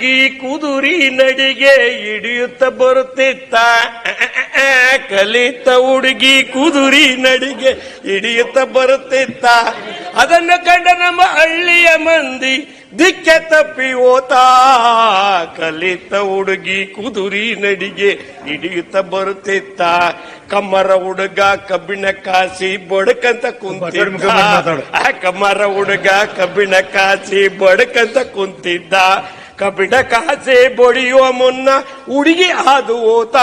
ಹುಡುಗಿ ಕುದುರಿ ನಡಿಗೆ ಹಿಡಿಯುತ್ತ ಬರುತ್ತಿತ್ತ. ಕಲಿತ ಹುಡುಗಿ ಕುದುರಿ ನಡಿಗೆ ಹಿಡಿಯುತ್ತ ಬರುತ್ತಿತ್ತ. ಅದನ್ನು ಕಂಡ ನಮ್ಮ ಹಳ್ಳಿಯ ಮಂದಿ ದಿಕ್ಕೆ ತಪ್ಪಿ ಓತಾ ಕಲಿತ ಹುಡುಗಿ ಕುದುರಿ ನಡಿಗೆ ಹಿಡಿಯುತ್ತ ಬರುತ್ತಿತ್ತ. ಕಮ್ಮರ ಹುಡುಗ ಕಬ್ಬಿಣ ಕಾಸಿ ಬಡಕಂತ ಕುಂತಿದ್ದ. ಕಮ್ಮರ ಹುಡುಗ ಕಬ್ಬಿಣ ಕಾಸಿ ಬಡಕಂತ ಕುಂತಿದ್ದ. ಕಬ್ಬಿಣ ಕಾಸೆ ಬೊಡಿಯುವ ಮುನ್ನ ಹುಡುಗಿ ಹಾದು ಹೋತ.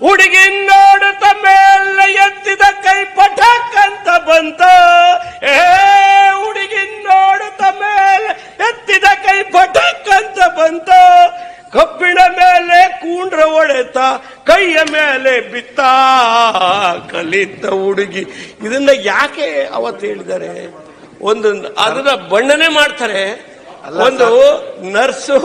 ಹುಡುಗಿ ನೋಡುತ್ತ ಮೇಲೆ ಎತ್ತಿದ ಕೈ ಪಟಕ್ ಅಂತ ಬಂತ. ಏ ಹುಡುಗಿ ನೋಡುತ್ತ ಮೇಲೆ ಎತ್ತಿದ ಕೈ ಪಟಕ್ ಅಂತ ಬಂತ. ಕಬ್ಬಿಣ ಮೇಲೆ ಕೂಂಡ್ರ ಒಡೆತ, ಕೈಯ ಮೇಲೆ ಬಿತ್ತ. ಕಲಿತ ಹುಡುಗಿ ಇದನ್ನ ಯಾಕೆ ಅವತ್ತು ಹೇಳಿದ್ದಾರೆ? ಒಂದು ಅದನ್ನ ಬಣ್ಣನೆ ಮಾಡ್ತಾರೆ. ಒಂದು ನರ್ಸು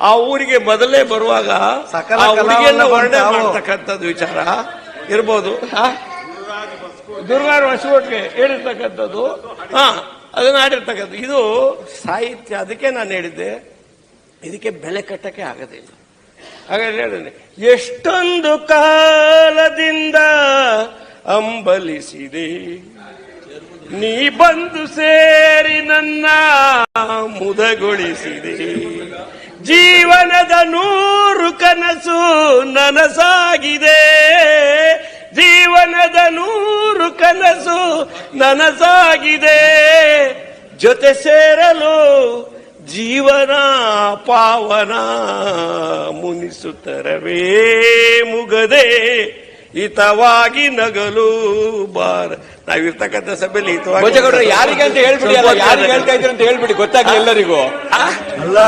ಆ ಊರಿಗೆ ಮೊದಲೇ ಬರುವಾಗ ಸಕಲ ಆ ಹುಡುಗಿಯನ್ನ ಮಾಡ್ತಕ್ಕಂಥದ್ದು ವಿಚಾರ. ಇರ್ಬೋದು? ದುರ್ಗಾರ ಹೊಸವಟ್ಗೆ ಹೇಳಿರ್ತಕ್ಕಂಥದ್ದು. ಹಾ ಅದನ್ನ ಆಡಿರ್ತಕ್ಕಂಥದ್ದು. ಇದು ಸಾಹಿತ್ಯ ಅದಕ್ಕೆ ನಾನು ಹೇಳಿದ್ದೆ. ಇದಕ್ಕೆ ಬೆಲೆ ಕಟ್ಟಕ್ಕೆ ಆಗೋದಿಲ್ಲ. ಹಾಗಾದ್ರೆ ಹೇಳಿದ್ರೆ ಎಷ್ಟೊಂದು ಕಾಲದಿಂದ ಅಂಬಲಿಸಿದೆ. ನೀ ಬಂದು ಸೇರಿ ನನ್ನ ಮುದಗೊಳಿಸಿದೆ. ಜೀವನದ ನೂರು ಕನಸು ನನಸಾಗಿದೆ. ಜೀವನದ ನೂರು ಕನಸು ನನಸಾಗಿದೆ. ಜೊತೆ ಸೇರಲು ಜೀವನ ಪಾವನ ಮುನಿಸುತ್ತರವೇ ಮುಗದೆ. ಹಿತವಾಗಿ ನಗಲು ಬಾರ. ನಾವಿರ್ತಕ್ಕಂಥ ಸಭೆಯಲ್ಲಿ ಹಿತವಾಗಿ ಯಾರಿಗೆ ಅಂತ ಹೇಳ್ಬಿಡಿ ಅಲ್ಲ ಯಾರಿಗೆ ಹೇಳ್ತಾ ಇದ್ರಿ ಅಂತ ಹೇಳ್ಬಿಡಿ ಗೊತ್ತಾಗ್ಲಿ ಎಲ್ಲರಿಗೂ. ಅಲ್ಲ.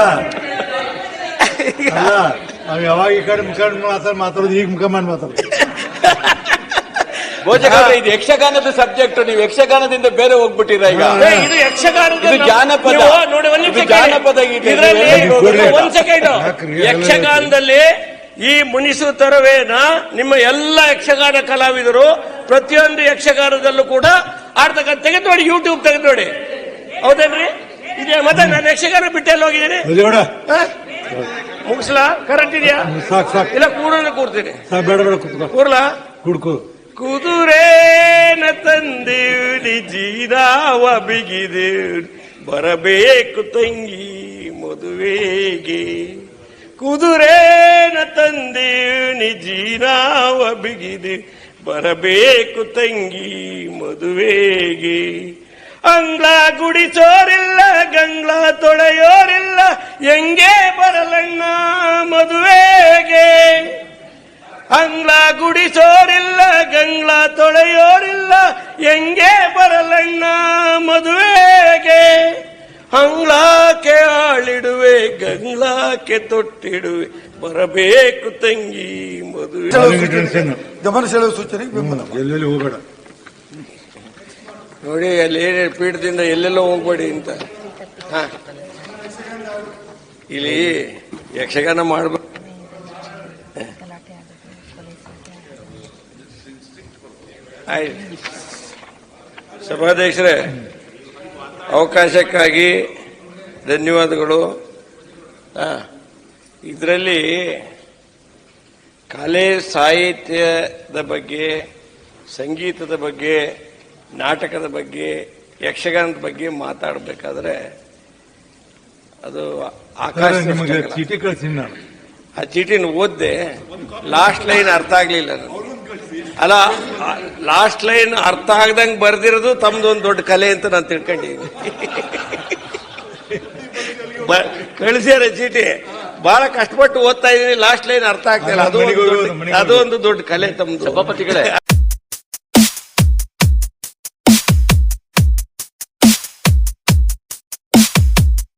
ಅಲ್ಲ ನಾವ್ ಯಾವಾಗ ಈ ಕಡೆ ಮುಖ ಮಾತಾಡ್ ಮಾತಾಡೋದು ಈಗ ಮುಖ ಮಾಡಿ ಮಾತಾಡೋದು. ಇದು ಯಕ್ಷಗಾನದ ಸಬ್ಜೆಕ್ಟ್ ನೀವು ಯಕ್ಷಗಾನದಿಂದ ಬೇರೆ ಹೋಗ್ಬಿಟ್ಟಿರ ಈಗ? ಇದು ಯಕ್ಷಗಾನದ ಇದು ಜಾನಪದ. ನೋಡಿ ಜಾನಪದ? ಯಕ್ಷಗಾನದಲ್ಲಿ ಈ ಮುನಿಸು ತರವೇನ ನಿಮ್ಮ ಎಲ್ಲ ಯಕ್ಷಗಾನ ಕಲಾವಿದರು ಪ್ರತಿಯೊಂದು ಯಕ್ಷಗಾನದಲ್ಲೂ ಕೂಡ ಆಡ್ತಕ್ಕಂಥ ತೆಗೆದು ನೋಡಿ ಯೂಟ್ಯೂಬ್ ತೆಗೆದು ನೋಡಿ. ಹೌದೇನ್ರಿ? ಇದೆ ಮತ್ತೆ ನಾನು ಯಕ್ಷಗಾನ ಬಿಟ್ಟೆಲ್ಲ ಹೋಗಿದ್ದೀನಿ? ಮುಗಿಸ್ಲಾ? ಕರೆಕ್ಟ್ ಇದೆಯಾ? ಇಲ್ಲ ಕೂಡಲೇ ಕೂರ್ತೀನಿ ಕೂರ್ಲಾ ಕುಡ್ಕೋ. ಕುದುರೇನ ತಂದಿಡಿ ಜೀರಾವ ಬಿಗಿದು. ಬರಬೇಕು ತಂಗಿ ಮದುವೆಗೆ. ಕುದುರೇನ ತಂದೀನಿ ಜೀರಾವ ಬಿಗಿದೆ. ಬರಬೇಕು ತಂಗಿ ಮದುವೆಗೆ. ಅಂಗ್ಲ ಗುಡಿಸೋರಿಲ್ಲ, ಗಂಗ್ಲ ತೊಳೆಯೋರಿಲ್ಲ, ಹೆಂಗೆ ಬರಲಣ್ಣ ಮದುವೆಗೆ? ಅಂಗ್ಲ ಗುಡಿಸೋರಿಲ್ಲ, ಗಂಗ್ಲ ತೊಳೆಯೋರಿಲ್ಲ, ಹೆಂಗೆ ಬರಲಣ್ಣ ಮದುವೆಗೆ? ಅಂಗ್ಲಾಕೆ ಆಳಿಡುವೆ ಗಂಗ್ಲಾಕೆ ತೊಟ್ಟಿಡುವೆ ಬರಬೇಕು ತಂಗಿ ಮದುವೆ. ಗಮನ ಸೆಳೆಯುವ ಸೂಚನೆ ಬೆಂಬಲ ಎಲ್ಲೆಲ್ಲಿ ಹೋಗಬೇಡ. ನೋಡಿ ಅಲ್ಲಿ ಏನೇ ಪೀಠದಿಂದ ಎಲ್ಲೆಲ್ಲೋ ಹೋಗ್ಬೇಡಿ ಅಂತ. ಹಾ. ಇಲ್ಲಿ ಯಕ್ಷಗಾನ ಮಾಡ್ಬೇಕು ಆಯ್ತು. ಸಭಾಧ್ಯಕ್ಷರೇ ಅವಕಾಶಕ್ಕಾಗಿ ಧನ್ಯವಾದಗಳು. ಇದರಲ್ಲಿ ಕಲೆ ಸಾಹಿತ್ಯದ ಬಗ್ಗೆ ಸಂಗೀತದ ಬಗ್ಗೆ ನಾಟಕದ ಬಗ್ಗೆ ಯಕ್ಷಗಾನದ ಬಗ್ಗೆ ಮಾತಾಡಬೇಕಾದ್ರೆ ಅದು ಆಕಾಶ ನಿಮಗೆ ಚೀಟಿ ನಾನು. ಆ ಚೀಟಿನ ಓದ್ದೆ ಲಾಸ್ಟ್ ಲೈನ್ ಅರ್ಥ ಆಗಲಿಲ್ಲ ಅಲ್ಲ ಲಾಸ್ಟ್ ಲೈನ್ ಅರ್ಥ ಆಗ್ದಂಗೆ ಬರ್ದಿರೋದು ತಮ್ಮದೊಂದು ದೊಡ್ಡ ಕಲೆ ಅಂತ ನಾನು ತಿಳ್ಕೊಂಡಿದ್ದೀನಿ. ಕಳಿಸ್ಯಾರ ಚೀಟಿ. ಬಹಳ ಕಷ್ಟಪಟ್ಟು ಓದ್ತಾ ಇದೀನಿ ಲಾಸ್ಟ್ ಲೈನ್ ಅರ್ಥ ಆಗ್ತಿಲ್ಲ. ಅದು ಒಂದು ದೊಡ್ಡ- ಅದು ಒಂದು ದೊಡ್ಡ ಕಲೆ ತಮ್ಮ ಸಭಾಪತಿಗಳೇ.